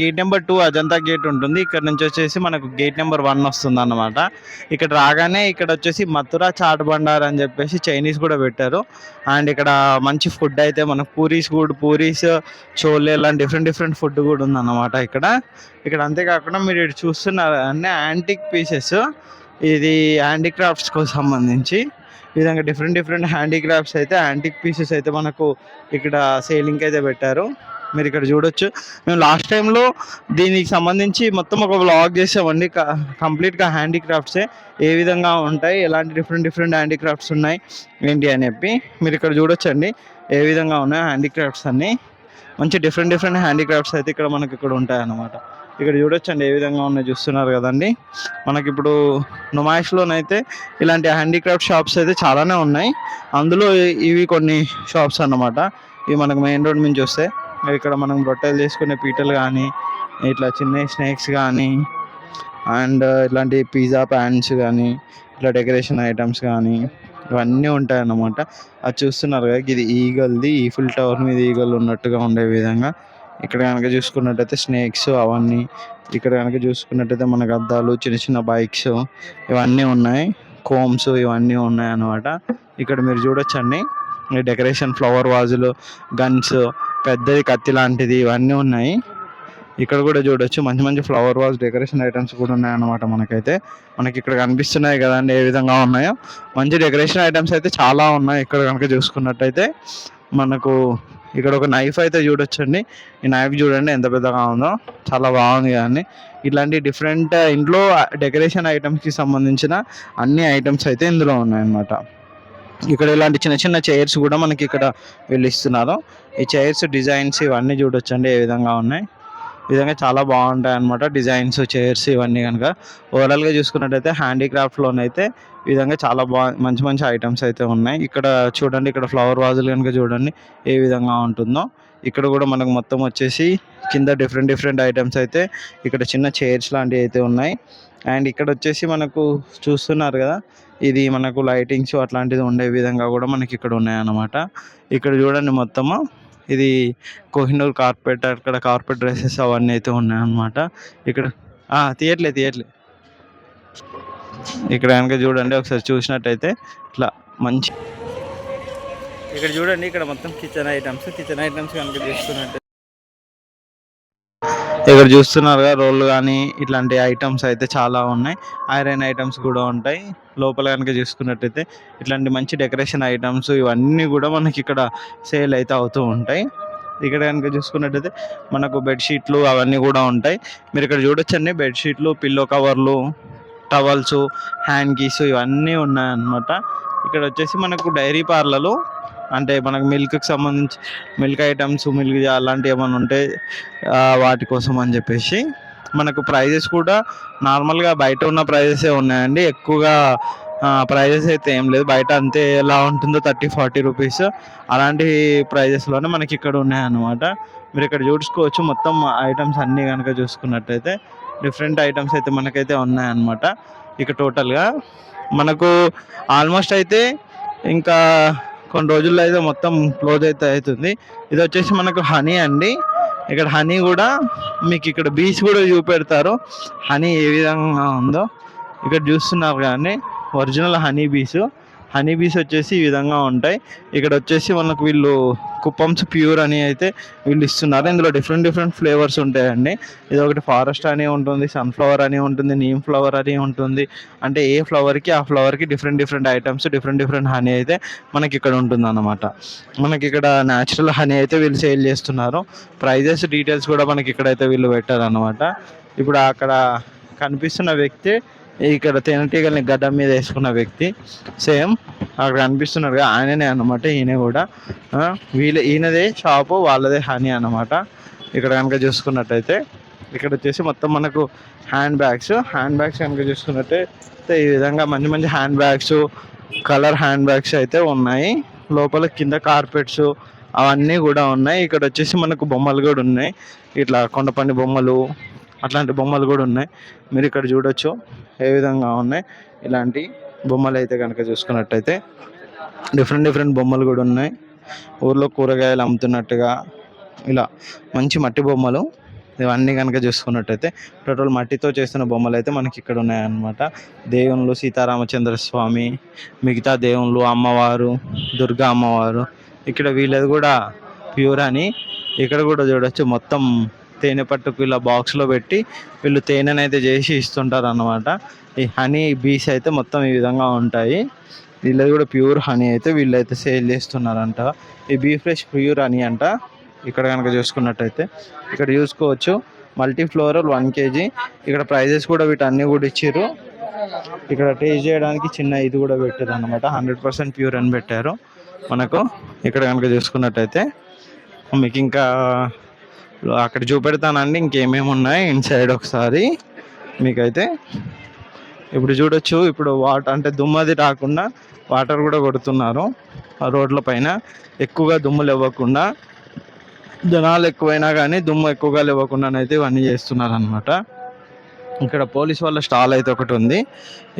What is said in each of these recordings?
Gate number two Ajanta gate ఉంటుంది. ఇక్కడ నుంచి వచ్చేసి మనకు గేట్ నెంబర్ వన్ వస్తుంది అనమాట ఇక్కడ రాగానే ఇక్కడ వచ్చేసి మథురా చాట్ బండార్ అని చెప్పేసి చైనీస్ కూడా పెట్టారు. అండ్ ఇక్కడ మంచి ఫుడ్ అయితే మనకు పూరీస్ కూడా పూరీస్ చోలే ఇలాంటి డిఫరెంట్ డిఫరెంట్ ఫుడ్ కూడా ఉందన్నమాట ఇక్కడ. ఇక్కడ అంతేకాకుండా మీరు ఇటు చూస్తున్నారు అన్నీ యాంటిక్ పీసెస్ ఇది హ్యాండీక్రాఫ్ట్స్కి సంబంధించి. ఈ విధంగా డిఫరెంట్ డిఫరెంట్ హ్యాండీక్రాఫ్ట్స్ అయితే యాంటిక్ పీసెస్ అయితే మనకు ఇక్కడ సేలింగ్ అయితే పెట్టారు. మీరు ఇక్కడ చూడొచ్చు. మేము లాస్ట్ టైంలో దీనికి సంబంధించి మొత్తం ఒక వ్లాగ్ చేసామండి. కంప్లీట్గా హ్యాండీక్రాఫ్ట్సే ఏ విధంగా ఉంటాయి ఎలాంటి డిఫరెంట్ డిఫరెంట్ హ్యాండీక్రాఫ్ట్స్ ఉన్నాయి ఏంటి అని చెప్పి మీరు ఇక్కడ చూడొచ్చండి. ఏ విధంగా ఉన్నాయి హ్యాండీక్రాఫ్ట్స్ అన్నీ. మంచి డిఫరెంట్ డిఫరెంట్ హ్యాండీక్రాఫ్ట్స్ అయితే ఇక్కడ మనకి ఇక్కడ ఉంటాయి అన్నమాట ఇక్కడ చూడొచ్చండి ఏ విధంగా ఉన్నాయి చూస్తున్నారు కదండి. మనకి ఇప్పుడు నుమాయిష్లోనైతే ఇలాంటి హ్యాండీక్రాఫ్ట్ షాప్స్ అయితే చాలానే ఉన్నాయి. అందులో ఇవి కొన్ని షాప్స్ అన్నమాట. ఇవి మనకు మెయిన్ రోడ్ నుంచి వస్తే ఇక్కడ మనం రొట్టెలు చేసుకునే పీటలు కానీ ఇట్లా చిన్న స్నేక్స్ కానీ అండ్ ఇట్లాంటి పిజ్జా ప్యాన్స్ కానీ ఇట్లా డెకరేషన్ ఐటమ్స్ కానీ ఇవన్నీ ఉంటాయి అన్నమాట అది చూస్తున్నారు కదా ఇది ఈగల్ది ఈఫిల్ టవర్ మీద ఈగల్ ఉన్నట్టుగా ఉండే విధంగా. ఇక్కడ కనుక చూసుకున్నట్టయితే స్నేక్స్ అవన్నీ ఇక్కడ కనుక చూసుకున్నట్టయితే మనకు అద్దాలు చిన్న చిన్న బైక్స్ ఇవన్నీ ఉన్నాయి. కోమ్స్ ఇవన్నీ ఉన్నాయి అన్నమాట ఇక్కడ మీరు చూడొచ్చండి. ఈ డెకరేషన్ ఫ్లవర్ వాజులు గన్స్ పెద్దది కత్తి లాంటిది ఇవన్నీ ఉన్నాయి. ఇక్కడ కూడా చూడొచ్చు మంచి మంచి ఫ్లవర్ వాజ్ డెకరేషన్ ఐటమ్స్ కూడా ఉన్నాయి అన్నమాట మనకైతే. మనకి ఇక్కడ కనిపిస్తున్నాయి కదండి ఏ విధంగా ఉన్నాయో. మంచి డెకరేషన్ ఐటమ్స్ అయితే చాలా ఉన్నాయి ఇక్కడ కనుక చూసుకున్నట్టయితే. మనకు ఇక్కడ ఒక నైఫ్ అయితే చూడొచ్చండి. ఈ నైఫ్ చూడండి ఎంత పెద్దగా ఉందో. చాలా బాగుంది కానీ ఇట్లాంటి డిఫరెంట్ ఇంట్లో డెకరేషన్ ఐటమ్స్కి సంబంధించిన అన్ని ఐటమ్స్ అయితే ఇందులో ఉన్నాయన్నమాట. ఇక్కడ ఇలాంటి చిన్న చిన్న చైర్స్ కూడా మనకి ఇక్కడ వీళ్ళు ఇస్తున్నారు ఈ చైర్స్ డిజైన్స్ ఇవన్నీ చూడొచ్చండి ఏ విధంగా ఉన్నాయి. ఈ విధంగా చాలా బాగుంటాయి అనమాట డిజైన్స్ చైర్స్ ఇవన్నీ కనుక. ఓవరాల్గా చూసుకున్నట్టయితే హ్యాండీక్రాఫ్ట్లోనైతే ఈ విధంగా చాలా బా మంచి మంచి ఐటమ్స్ అయితే ఉన్నాయి. ఇక్కడ చూడండి ఇక్కడ ఫ్లవర్ వాజులు కనుక చూడండి ఏ విధంగా ఉంటుందో. ఇక్కడ కూడా మనకు మొత్తం వచ్చేసి కింద డిఫరెంట్ డిఫరెంట్ ఐటమ్స్ అయితే ఇక్కడ చిన్న చైర్స్ లాంటివి అయితే ఉన్నాయి. అండ్ ఇక్కడ వచ్చేసి మనకు చూస్తున్నారు కదా ఇది మనకు లైటింగ్స్ అట్లాంటిది ఉండే విధంగా కూడా మనకి ఇక్కడ ఉన్నాయన్నమాట. ఇక్కడ చూడండి మొత్తము. ఇది కోహినూర్ కార్పెట్ అక్కడ కార్పెట్ డ్రెస్సెస్ అవన్నీ అయితే ఉన్నాయన్నమాట. ఇక్కడ ఆ, తీయట్లే తీయట్లే. ఇక్కడ కనుక చూడండి ఒకసారి చూసినట్టయితే ఇట్లా మంచి ఇక్కడ చూడండి ఇక్కడ మొత్తం కిచెన్ ఐటమ్స్ కిచెన్ ఐటమ్స్ కనుక చూస్తున్నట్టు ఇక్కడ చూస్తున్నారుగా రోళ్ళు కానీ ఇట్లాంటి ఐటమ్స్ అయితే చాలా ఉన్నాయి. ఐరన్ ఐటమ్స్ కూడా ఉంటాయి. లోపల కనుక చూసుకున్నట్టయితే ఇట్లాంటి మంచి డెకరేషన్ ఐటమ్స్ ఇవన్నీ కూడా మనకి ఇక్కడ సేల్ అయితే అవుతూ ఉంటాయి. ఇక్కడ కనుక చూసుకున్నట్టయితే మనకు బెడ్షీట్లు అవన్నీ కూడా ఉంటాయి. మీరు ఇక్కడ చూడొచ్చండి బెడ్షీట్లు పిల్లో కవర్లు టవల్స్ హ్యాండ్ కీస్ ఇవన్నీ ఉన్నాయన్నమాట. ఇక్కడ వచ్చేసి మనకు డైరీ పార్లర్లు అంటే మనకు మిల్క్కి సంబంధించి మిల్క్ ఐటమ్స్ మిల్క్ అలాంటివి ఏమైనా ఉంటే వాటి కోసం అని చెప్పేసి మనకు ప్రైజెస్ కూడా నార్మల్గా బయట ఉన్న ప్రైజెసే ఉన్నాయండి. ఎక్కువగా ప్రైజెస్ అయితే ఏం లేదు. బయట అంతే ఎలా ఉంటుందో థర్టీ ఫార్టీ రూపీస్ అలాంటి ప్రైజెస్లోనే మనకి ఇక్కడ ఉన్నాయన్నమాట. మీరు ఇక్కడ చూసుకోవచ్చు మొత్తం ఐటమ్స్ అన్నీ కనుక చూసుకున్నట్టయితే డిఫరెంట్ ఐటమ్స్ అయితే మనకైతే ఉన్నాయన్నమాట. ఇక టోటల్గా మనకు ఆల్మోస్ట్ అయితే ఇంకా కొన్ని రోజుల్లో అయితే మొత్తం క్లోజ్ అయితే అవుతుంది. ఇది వచ్చేసి మనకు హనీ అండి. ఇక్కడ హనీ కూడా మీకు ఇక్కడ బీచ్ కూడా చూపెడతారు. హనీ ఏ విధంగా ఉందో. ఇక్కడ చూస్తున్నారు కానీ original honey beach honey bees వచ్చేసి ఈ విధంగా ఉంటాయి. ఇక్కడ వచ్చేసి మనకు వీళ్ళు కుప్పమ్స్ ప్యూర్ అని అయితే వీళ్ళు ఇస్తున్నారు. ఇందులో డిఫరెంట్ డిఫరెంట్ ఫ్లేవర్స్ ఉంటాయండి. ఇది ఒకటి ఫారెస్ట్ అని ఉంటుంది సన్ఫ్లవర్ అని ఉంటుంది నీమ్ ఫ్లవర్ అని ఉంటుంది. అంటే ఏ ఫ్లవర్కి ఆ ఫ్లవర్కి different different items different different honey అయితే మనకి ఇక్కడ ఉంటుంది అనమాట మనకి ఇక్కడ న్యాచురల్ హనీ అయితే వీళ్ళు సేల్ చేస్తున్నారు. ప్రైజెస్ డీటెయిల్స్ కూడా మనకి ఇక్కడైతే వీళ్ళు పెట్టారు అనమాట ఇప్పుడు అక్కడ కనిపిస్తున్న వ్యక్తి ఇక్కడ తేనెటీగల్ని గడ్డ మీద వేసుకున్న వ్యక్తి సేమ్ అక్కడ కనిపిస్తున్నారు ఆయననే అనమాట ఈయన కూడా. వీళ్ళ ఈయనదే షాపు వాళ్ళదే హనీ అన్నమాట. ఇక్కడ కనుక చూసుకున్నట్టయితే ఇక్కడ వచ్చేసి మొత్తం మనకు హ్యాండ్ బ్యాగ్స్ హ్యాండ్ బ్యాగ్స్ కనుక చూసుకున్నట్టయితే ఈ విధంగా మంచి మంచి hand bags colour hand bags అయితే ఉన్నాయి. లోపల కింద కార్పెట్స్ అవన్నీ కూడా ఉన్నాయి. ఇక్కడ వచ్చేసి మనకు బొమ్మలు కూడా ఉన్నాయి. ఇట్లా కొండపండి బొమ్మలు అట్లాంటి బొమ్మలు కూడా ఉన్నాయి. మీరు ఇక్కడ చూడొచ్చు ఏ విధంగా ఉన్నాయి. ఇలాంటి బొమ్మలు అయితే కనుక చూసుకున్నట్టయితే డిఫరెంట్ డిఫరెంట్ బొమ్మలు కూడా ఉన్నాయి. ఊర్లో కూరగాయలు అమ్ముతున్నట్టుగా ఇలా మంచి మట్టి బొమ్మలు ఇవన్నీ కనుక చూసుకున్నట్టయితే టోటల్ మట్టితో చేస్తున్న బొమ్మలు అయితే మనకి ఇక్కడ ఉన్నాయన్నమాట. దేవుళ్ళు సీతారామచంద్ర స్వామి మిగతా దేవుళ్ళు అమ్మవారు దుర్గా అమ్మవారు. ఇక్కడ వీళ్ళది కూడా ప్యూర్ అని ఇక్కడ కూడా చూడొచ్చు. మొత్తం తేనె పట్టుకు ఇలా బాక్స్లో పెట్టి వీళ్ళు తేనెని అయితే చేసి ఇస్తుంటారు అన్నమాట ఈ హనీ బీస్ అయితే మొత్తం ఈ విధంగా ఉంటాయి. వీళ్ళది కూడా ప్యూర్ హనీ అయితే వీళ్ళైతే సేల్ చేస్తున్నారంట. ఈ బీ ఫ్రెష్ ప్యూర్ హనీ అంట. ఇక్కడ కనుక చూసుకున్నట్టయితే ఇక్కడ చూసుకోవచ్చు. మల్టీ ఫ్లోరల్ వన్ కేజీ ఇక్కడ ప్రైజెస్ కూడా వీటన్నీ కూడా ఇచ్చారు ఇక్కడ టేస్ట్ చేయడానికి చిన్న ఇది కూడా పెట్టారు అనమాట హండ్రెడ్ పర్సెంట్ ప్యూర్ అని పెట్టారు. మనకు ఇక్కడ కనుక చూసుకున్నట్టయితే మీకు ఇంకా అక్కడ చూపెడతానండి ఇంకేమేమి ఉన్నాయి. ఇన్సైడ్ ఒకసారి మీకైతే ఇప్పుడు చూడొచ్చు. ఇప్పుడు వాటర్ అంటే దుమ్మది రాకుండా వాటర్ కూడా కొడుతున్నారు. ఆ రోడ్ల పైన ఎక్కువగా దుమ్ములు ఇవ్వకుండా జనాలు ఎక్కువైనా కానీ దుమ్ము ఎక్కువగా ఇవ్వకుండా అయితే ఇవన్నీ చేస్తున్నారు అనమాట ఇక్కడ పోలీస్ వాళ్ళ స్టాల్ అయితే ఒకటి ఉంది.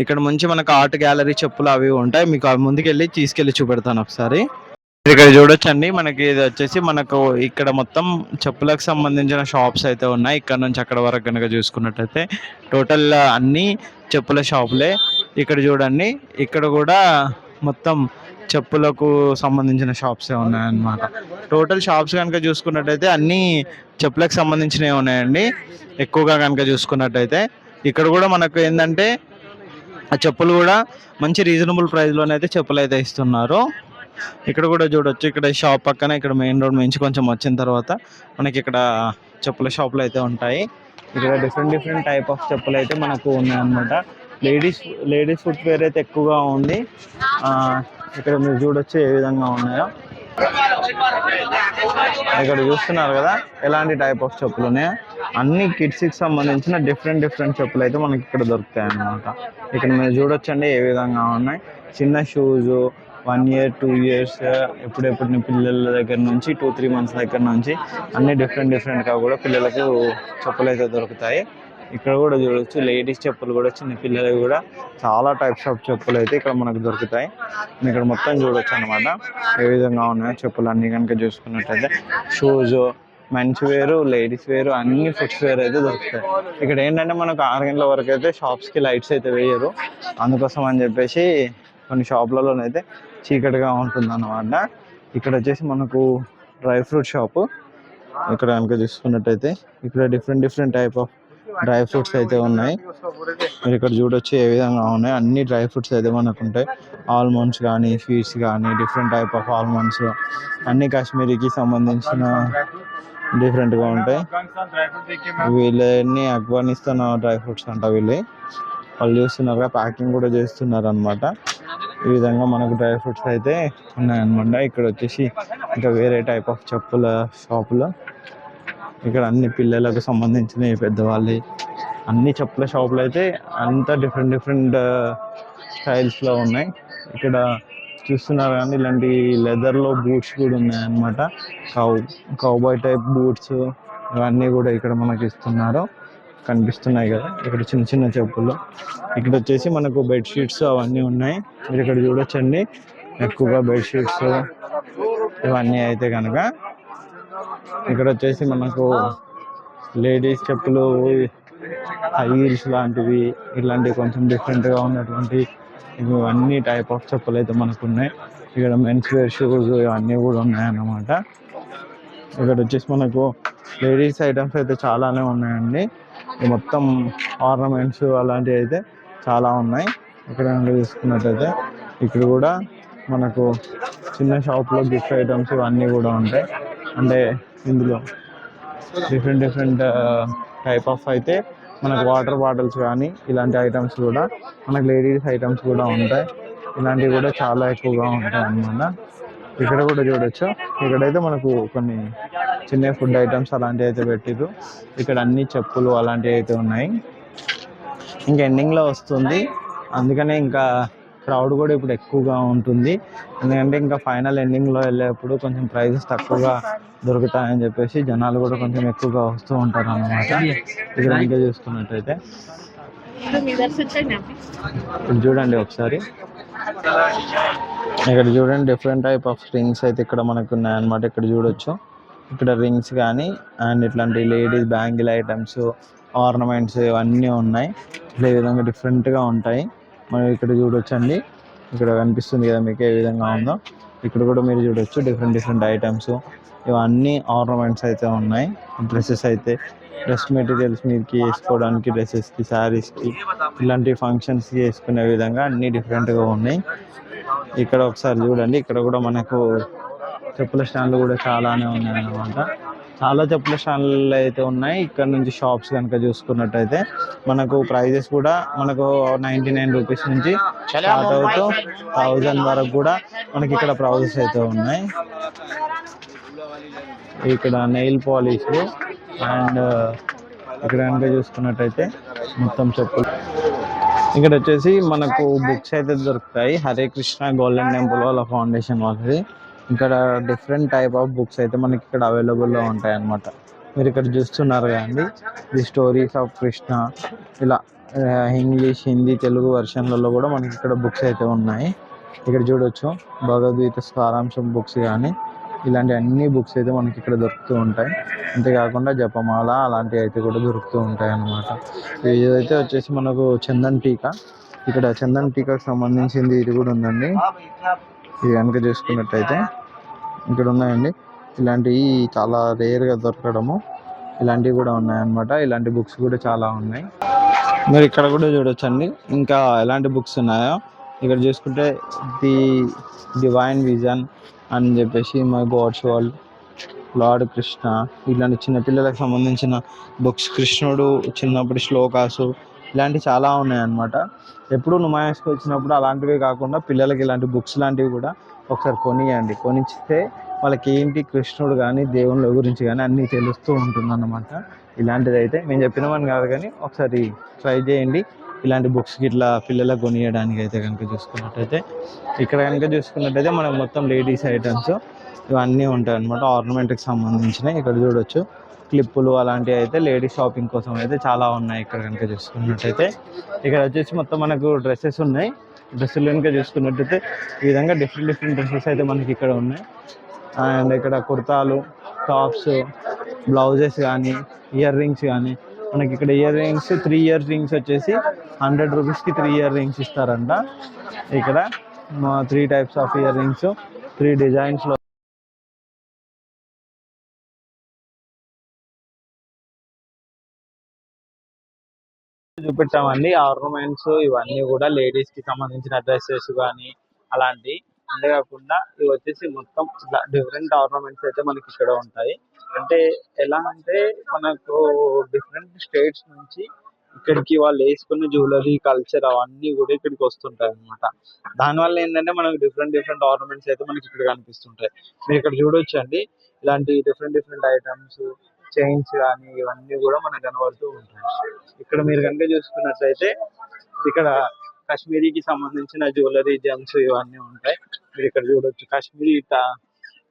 ఇక్కడ మంచి మనకు ఆర్ట్ గ్యాలరీ చెప్పులు అవి ఉంటాయి. మీకు ముందుకెళ్ళి తీసుకెళ్ళి చూపెడతాను ఒకసారి. ఇక్కడ చూడొచ్చండి. మనకి ఇది వచ్చేసి మనకు ఇక్కడ మొత్తం చెప్పులకు సంబంధించిన షాప్స్ అయితే ఉన్నాయి. ఇక్కడ నుంచి అక్కడ వరకు కనుక చూసుకున్నట్టయితే టోటల్ అన్ని చెప్పుల షాపులే. ఇక్కడ చూడండి. ఇక్కడ కూడా మొత్తం చెప్పులకు సంబంధించిన షాప్సే ఉన్నాయన్నమాట. టోటల్ షాప్స్ కనుక చూసుకున్నట్టయితే అన్ని చెప్పులకు సంబంధించినవి ఉన్నాయండి. ఎక్కువగా కనుక చూసుకున్నట్టయితే ఇక్కడ కూడా మనకు ఏంటంటే ఆ చెప్పులు కూడా మంచి రీజనబుల్ ప్రైస్లోనైతే చెప్పులు అయితే ఇస్తున్నారు. ఇక్కడ కూడా చూడొచ్చు. ఇక్కడ షాప్ పక్కన ఇక్కడ మెయిన్ రోడ్ నుంచి కొంచెం వచ్చిన తర్వాత మనకి ఇక్కడ చెప్పుల షాపులు అయితే ఉంటాయి. ఇక్కడ డిఫరెంట్ డిఫరెంట్ టైప్ ఆఫ్ చెప్పులు అయితే మనకు ఉన్నాయన్నమాట. లేడీస్ లేడీస్ ఫుట్ వేర్ అయితే ఎక్కువగా ఉంది. ఇక్కడ మీరు చూడొచ్చు ఏ విధంగా ఉన్నాయో. ఇక్కడ చూస్తున్నారు కదా ఎలాంటి టైప్ ఆఫ్ చెప్పులు ఉన్నాయో. అన్ని కిడ్స్కి సంబంధించిన డిఫరెంట్ డిఫరెంట్ చెప్పులు అయితే మనకి ఇక్కడ దొరుకుతాయి అన్నమాట ఇక్కడ మీరు చూడొచ్చండి ఏ విధంగా ఉన్నాయి. చిన్న shoes one year two years ఎప్పుడెప్పుడు పిల్లల దగ్గర నుంచి టూ త్రీ మంత్స్ దగ్గర నుంచి అన్ని డిఫరెంట్ డిఫరెంట్గా కూడా పిల్లలకు చెప్పులు అయితే దొరుకుతాయి. ఇక్కడ కూడా చూడొచ్చు లేడీస్ చెప్పులు కూడా చిన్న పిల్లలకి కూడా చాలా టైప్స్ ఆఫ్ చెప్పులు అయితే ఇక్కడ మనకు దొరుకుతాయి. ఇక్కడ మొత్తం చూడొచ్చు అనమాట ఏ విధంగా ఉన్నాయో చెప్పులు అన్ని కనుక చూసుకున్నట్టయితే. షూస్ మెన్స్ వేరు లేడీస్ వేరు అన్ని ఫుడ్స్ వేర్ అయితే దొరుకుతాయి. ఇక్కడ ఏంటంటే మనకు ఆరు గంటల వరకు అయితే షాప్స్కి లైట్స్ అయితే వేయరు. అందుకోసం అని చెప్పేసి కొన్ని షాప్లలోనైతే చీకటిగా ఉంటుంది అన్నమాట ఇక్కడ వచ్చేసి మనకు డ్రై ఫ్రూట్ షాపు. ఇక్కడ కనుక చూసుకున్నట్టయితే ఇక్కడ different different type of dry fruits అయితే ఉన్నాయి. మీరు ఇక్కడ చూడొచ్చు ఏ విధంగా ఉన్నాయి. అన్ని డ్రై ఫ్రూట్స్ అయితే మనకు ఉంటాయి. ఆల్మండ్స్ కానీ స్వీట్స్ కానీ డిఫరెంట్ టైప్ ఆఫ్ ఆల్మండ్స్. అన్ని కాశ్మీరీకి సంబంధించిన డిఫరెంట్గా ఉంటాయి. వీళ్ళని ఆఫ్ఘనిస్తాన్ డ్రై ఫ్రూట్స్ అంట వీళ్ళు. వాళ్ళు చూస్తున్నారు ప్యాకింగ్ కూడా చేస్తున్నారు అనమాట ఈ విధంగా మనకు డ్రై ఫ్రూట్స్ అయితే ఉన్నాయన్నమాట. ఇక్కడ వచ్చేసి ఇంకా వేరే టైప్ ఆఫ్ చెప్పుల షాపులు. ఇక్కడ అన్ని పిల్లలకు సంబంధించిన పెద్దవాళ్ళు అన్ని చెప్పుల షాపులు అయితే అంతా డిఫరెంట్ డిఫరెంట్ స్టైల్స్లో ఉన్నాయి. ఇక్కడ చూస్తున్నారు కానీ ఇలాంటి లెదర్లో బూట్స్ కూడా ఉన్నాయన్నమాట. కౌ కౌబాయ్ టైప్ బూట్స్ ఇవన్నీ కూడా ఇక్కడ మనకి ఇస్తున్నారు. కనిపిస్తున్నాయి కదా. ఇక్కడ చిన్న చిన్న చెప్పులు. ఇక్కడ వచ్చేసి మనకు బెడ్షీట్స్ అవన్నీ ఉన్నాయి. మీరు ఇక్కడ చూడొచ్చండి. ఎక్కువగా బెడ్షీట్స్ ఇవన్నీ అయితే కనుక. ఇక్కడ వచ్చేసి మనకు లేడీస్ చెప్పులు హై హీల్స్ లాంటివి ఇలాంటివి కొంచెం డిఫరెంట్గా ఉన్నటువంటి ఇవన్నీ టైప్ ఆఫ్ చెప్పులు అయితే మనకు ఉన్నాయి. ఇక్కడ మెన్స్ వేర్ షూస్ ఇవన్నీ కూడా ఉన్నాయన్నమాట. ఇక్కడ వచ్చేసి మనకు లేడీస్ ఐటమ్స్ అయితే చాలానే ఉన్నాయండి. మొత్తం ఆర్నమెంట్స్ అలాంటివి అయితే చాలా ఉన్నాయి. ఇక్కడ కనుక చూసుకున్నట్టయితే ఇక్కడ కూడా మనకు చిన్న షాప్లో గిఫ్ట్ ఐటమ్స్ ఇవన్నీ కూడా ఉంటాయి. అంటే ఇందులో డిఫరెంట్ డిఫరెంట్ టైప్ ఆఫ్ అయితే మనకు వాటర్ బాటిల్స్ కానీ ఇలాంటి ఐటమ్స్ కూడా మనకు లేడీస్ ఐటమ్స్ కూడా ఉంటాయి. ఇలాంటివి కూడా చాలా ఎక్కువగా ఉంటాయి అన్నమాట ఇక్కడ కూడా చూడొచ్చు. ఇక్కడైతే మనకు కొన్ని చిన్న ఫుడ్ ఐటమ్స్ అలాంటివి అయితే పెట్టిర్రు. ఇక్కడ అన్ని చెప్పులు అలాంటివి అయితే ఉన్నాయి. ఇంకా ఎండింగ్లో వస్తుంది. అందుకనే ఇంకా క్రౌడ్ కూడా ఇప్పుడు ఎక్కువగా ఉంటుంది. ఎందుకంటే ఇంకా ఫైనల్ ఎండింగ్లో వెళ్ళేప్పుడు కొంచెం ప్రైజెస్ తక్కువగా దొరుకుతాయని చెప్పేసి జనాలు కూడా కొంచెం ఎక్కువగా వస్తూ ఉంటారు అన్నమాట. ఇక్కడ ఇంకా చూసుకున్నట్టయితే. ఇప్పుడు చూడండి ఒకసారి. ఇక్కడ చూడండి డిఫరెంట్ టైప్ ఆఫ్ స్ట్రింగ్స్ అయితే ఇక్కడ మనకు ఉన్నాయన్నమాట. ఇక్కడ చూడొచ్చు. ఇక్కడ రింగ్స్ కానీ అండ్ ఇట్లాంటి లేడీస్ బ్యాంగిల్ ఐటమ్స్ ఆర్నమెంట్స్ ఇవన్నీ ఉన్నాయి. ఇట్లా ఈ విధంగా డిఫరెంట్గా ఉంటాయి. మనం ఇక్కడ చూడొచ్చండి. ఇక్కడ కనిపిస్తుంది కదా మీకు ఏ విధంగా ఉందో. ఇక్కడ కూడా మీరు చూడొచ్చు డిఫరెంట్ డిఫరెంట్ ఐటమ్స్ ఇవన్నీ ఆర్నమెంట్స్ అయితే ఉన్నాయి. డ్రెస్సెస్ అయితే డ్రెస్ మెటీరియల్స్ మీదకి వేసుకోవడానికి డ్రెస్సెస్కి శారీస్కి ఇలాంటి ఫంక్షన్స్కి వేసుకునే విధంగా అన్ని డిఫరెంట్గా ఉన్నాయి. ఇక్కడ ఒకసారి చూడండి. ఇక్కడ కూడా మనకు చెప్పుల స్టాండ్లు కూడా చాలానే ఉన్నాయి అన్నమాట చాలా చెప్పుల స్టాండ్లు అయితే ఉన్నాయి. ఇక్కడ నుంచి షాప్స్ కనుక చూసుకున్నట్టయితే మనకు ప్రైజెస్ కూడా మనకు నైంటీ నైన్ రూపీస్ నుంచి స్టార్ట్ అవుతూ థౌజండ్ వరకు కూడా మనకి ఇక్కడ ప్రైజెస్ అయితే ఉన్నాయి. ఇక్కడ నెయిల్ పాలిష్ అండ్ ఇక్కడ కనుక చూసుకున్నట్టయితే మొత్తం చెప్పులు. ఇక్కడ వచ్చేసి మనకు బుక్స్ అయితే దొరుకుతాయి. హరే కృష్ణ గోల్డెన్ టెంపుల్ వాళ్ళ ఫౌండేషన్ వాళ్ళది. ఇక్కడ డిఫరెంట్ టైప్ ఆఫ్ బుక్స్ అయితే మనకి ఇక్కడ అవైలబుల్లో ఉంటాయి అన్నమాట మీరు ఇక్కడ చూస్తున్నారు కదండి. ది స్టోరీస్ ఆఫ్ కృష్ణ ఇలా ఇంగ్లీష్ హిందీ తెలుగు వర్షన్లలో కూడా మనకి ఇక్కడ బుక్స్ అయితే ఉన్నాయి. ఇక్కడ చూడొచ్చు. భగవద్గీత సారాంశం బుక్స్ కానీ ఇలాంటి అన్ని బుక్స్ అయితే మనకి ఇక్కడ దొరుకుతూ ఉంటాయి. అంతేకాకుండా జపమాల అలాంటివి అయితే కూడా దొరుకుతూ ఉంటాయి అన్నమాట ఇదైతే వచ్చేసి మనకు చందన్ టీకా ఇక్కడ చందన్ టీకాకు సంబంధించింది ఇది కూడా ఉందండి. ఇది కనుక చూసుకున్నట్టయితే ఇక్కడ ఉన్నాయండి. ఇలాంటివి చాలా రేర్గా దొరకడము. ఇలాంటివి కూడా ఉన్నాయన్నమాట. ఇలాంటి బుక్స్ కూడా చాలా ఉన్నాయి. మీరు ఇక్కడ కూడా చూడొచ్చండి. ఇంకా ఎలాంటి బుక్స్ ఉన్నాయో ఇక్కడ చూసుకుంటే ది డివైన్ విజన్ అని చెప్పేసి my God's world lord Krishna ఇలాంటి చిన్న పిల్లలకు సంబంధించిన బుక్స్ కృష్ణుడు చిన్నప్పుడు శ్లోకాసు ఇలాంటివి చాలా ఉన్నాయి అన్నమాట ఎప్పుడు నుమాయాస్కి వచ్చినప్పుడు అలాంటివే కాకుండా పిల్లలకి ఇలాంటి బుక్స్ లాంటివి కూడా ఒకసారి కొనియండి. కొనిస్తే వాళ్ళకి ఏంటి? కృష్ణుడు కానీ దేవుళ్ళ గురించి కానీ అన్నీ తెలుస్తూ ఉంటుందన్నమాట. ఇలాంటిది అయితే మేము చెప్పినామని కాదు కానీ ఒకసారి ట్రై చేయండి. ఇలాంటి బుక్స్ ఇట్లా పిల్లలకు కొనియడానికి అయితే కనుక చూసుకున్నట్టయితే ఇక్కడ కనుక చూసుకున్నట్టయితే మనకు మొత్తం లేడీస్ ఐటమ్స్ ఇవన్నీ ఉంటాయి అనమాట ఆర్నమెంట్కి సంబంధించినవి ఇక్కడ చూడొచ్చు. క్లిప్పులు అలాంటివి అయితే లేడీస్ షాపింగ్ కోసం అయితే చాలా ఉన్నాయి ఇక్కడ కనుక చూసుకున్నట్టయితే. ఇక్కడ వచ్చేసి మొత్తం మనకు డ్రెస్సెస్ ఉన్నాయి. డ్రెస్సులు చూసుకున్నట్టయితే ఈ విధంగా డిఫరెంట్ డిఫరెంట్ డ్రెస్సెస్ అయితే మనకి ఇక్కడ ఉన్నాయి. అండ్ ఇక్కడ కుర్తాలు టాప్స్ బ్లౌజెస్ కానీ ఇయర్ రింగ్స్ కానీ మనకి ఇక్కడ ear rings three ear rings వచ్చేసి హండ్రెడ్ రూపీస్కి త్రీ ఇయర్ రింగ్స్ ఇస్తారంట. ఇక్కడ three types of earrings three డిజైన్స్లో చూపించామండి ఆర్నమెంట్స్ ఇవన్నీ కూడా లేడీస్కి సంబంధించిన డ్రెస్సెస్ కానీ అలాంటి అంతేకాకుండా ఇవి వచ్చేసి మొత్తం ఇట్లా డిఫరెంట్ ఆర్నమెంట్స్ అయితే మనకి ఇక్కడ ఉంటాయి. అంటే ఎలా అంటే మనకు డిఫరెంట్ స్టేట్స్ నుంచి ఇక్కడికి వాళ్ళు వేసుకున్న జ్యువెలరీ కల్చర్ అవన్నీ కూడా ఇక్కడికి వస్తుంటాయి అనమాట దానివల్ల ఏంటంటే మనకు డిఫరెంట్ డిఫరెంట్ ఆర్నమెంట్స్ అయితే మనకి ఇక్కడ కనిపిస్తుంటాయి. మీరు ఇక్కడ చూడొచ్చు అండి ఇలాంటి డిఫరెంట్ డిఫరెంట్ ఐటమ్స్ చైన్స్ కానీ ఇవన్నీ కూడా మనకు కనబడుతూ ఉంటాయి. ఇక్కడ మీరు కనుక చూసుకున్నట్లయితే ఇక్కడ కాశ్మీరీకి సంబంధించిన జ్యువెలరీ జెమ్స్ ఇవన్నీ ఉంటాయి. మీరు ఇక్కడ చూడొచ్చు. కాశ్మీరీ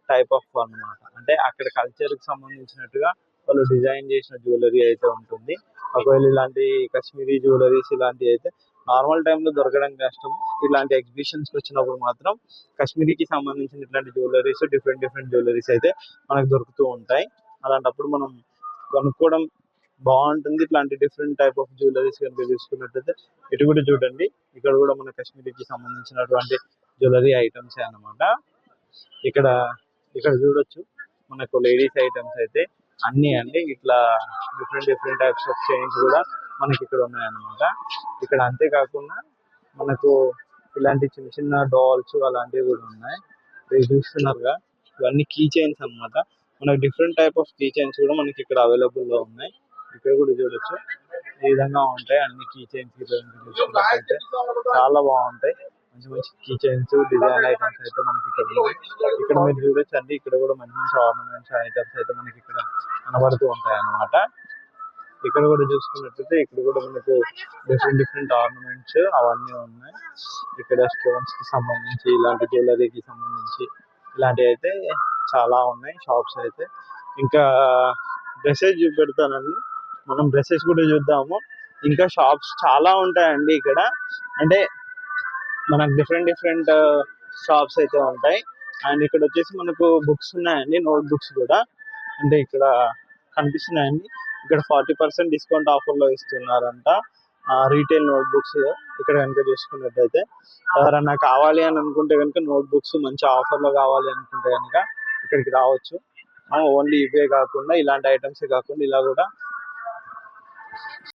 టైప్ ఆఫ్ అన్నమాట. అంటే అక్కడ కల్చర్కి సంబంధించినట్టుగా వాళ్ళు డిజైన్ చేసిన జ్యువెలరీ అయితే ఉంటుంది. ఒకవేళ ఇలాంటి కాశ్మీరీ జ్యువెలరీస్ ఇలాంటివి అయితే నార్మల్ టైంలో దొరకడం కష్టం. ఇలాంటి ఎగ్జిబిషన్స్కి వచ్చినప్పుడు మాత్రం కాశ్మీరీకి సంబంధించిన ఇట్లాంటి జ్యువెలరీస్ డిఫరెంట్ డిఫరెంట్ జ్యువెలరీస్ అయితే మనకు దొరుకుతూ ఉంటాయి. అలాంటప్పుడు మనం కొనుక్కోవడం బాగుంటుంది. ఇట్లాంటి డిఫరెంట్ టైప్ ఆఫ్ జ్యువెలరీస్ కనుక చూసుకున్నట్టయితే ఇటు కూడా చూడండి. ఇక్కడ కూడా మన కాశ్మీరీకి సంబంధించినటువంటి జ్యువెలరీ ఐటమ్స్ అన్నమాట. ఇక్కడ ఇక్కడ చూడొచ్చు. మనకు లేడీస్ ఐటమ్స్ అయితే అన్ని అండి. ఇట్లా different different types of chains కూడా మనకి ఇక్కడ ఉన్నాయన్నమాట. ఇక్కడ అంతేకాకుండా మనకు ఇలాంటి చిన్న చిన్న డాల్స్ అలాంటివి కూడా ఉన్నాయి. ఇవి చూస్తున్నారుగా. ఇవన్నీ కీ చైన్స్ అన్నమాట. మనకి different type of key chains కూడా మనకి ఇక్కడ అవైలబుల్లో ఉన్నాయి. ఇక్కడ కూడా చూడొచ్చు. ఈ విధంగా ఉంటాయి. అన్ని కీ చైన్స్ చాలా బాగుంటాయి. మంచి మంచి కీ చైన్స్ డిజైన్ ఐటమ్స్ అయితే మనకి ఇక్కడ ఇక్కడ మీరు చూడొచ్చు అండి. ఇక్కడ కూడా మంచి మంచి ఆర్నమెంట్స్ ఐటమ్స్ అయితే మనకి ఇక్కడ కనబడుతూ ఉంటాయి అన్నమాట. ఇక్కడ కూడా చూసుకున్నట్టయితే ఇక్కడ కూడా మనకు డిఫరెంట్ డిఫరెంట్ ఆర్నమెంట్స్ అవన్నీ ఉన్నాయి. ఇక్కడ స్టోన్స్కి సంబంధించి ఇలాంటి జ్యువెలరీకి సంబంధించి ఇలాంటివి అయితే చాలా ఉన్నాయి షాప్స్ అయితే. ఇంకా డ్రెస్సెస్ చూపెడతానండి మనం డ్రెస్సెస్ కూడా చూద్దాము. ఇంకా షాప్స్ చాలా ఉంటాయండి ఇక్కడ. అంటే మనకు డిఫరెంట్ డిఫరెంట్ షాప్స్ అయితే ఉంటాయి. అండ్ ఇక్కడ వచ్చేసి మనకు బుక్స్ ఉన్నాయండి నోట్ బుక్స్ కూడా. అంటే ఇక్కడ కనిపిస్తున్నాయండి. ఇక్కడ ఫార్టీ పర్సెంట్ డిస్కౌంట్ ఆఫర్లో ఇస్తున్నారంట. రీటైల్ నోట్బుక్స్ ఇక్కడ కనుక చూసుకున్నట్టయితే ఎవరన్నా కావాలి అని అనుకుంటే కనుక నోట్బుక్స్ మంచి ఆఫర్లో కావాలి అనుకుంటే కనుక ఇక్కడికి రావచ్చు. ఓన్లీ ఇవే కాకుండా ఇలాంటి ఐటమ్స్ కాకుండా ఇలా కూడా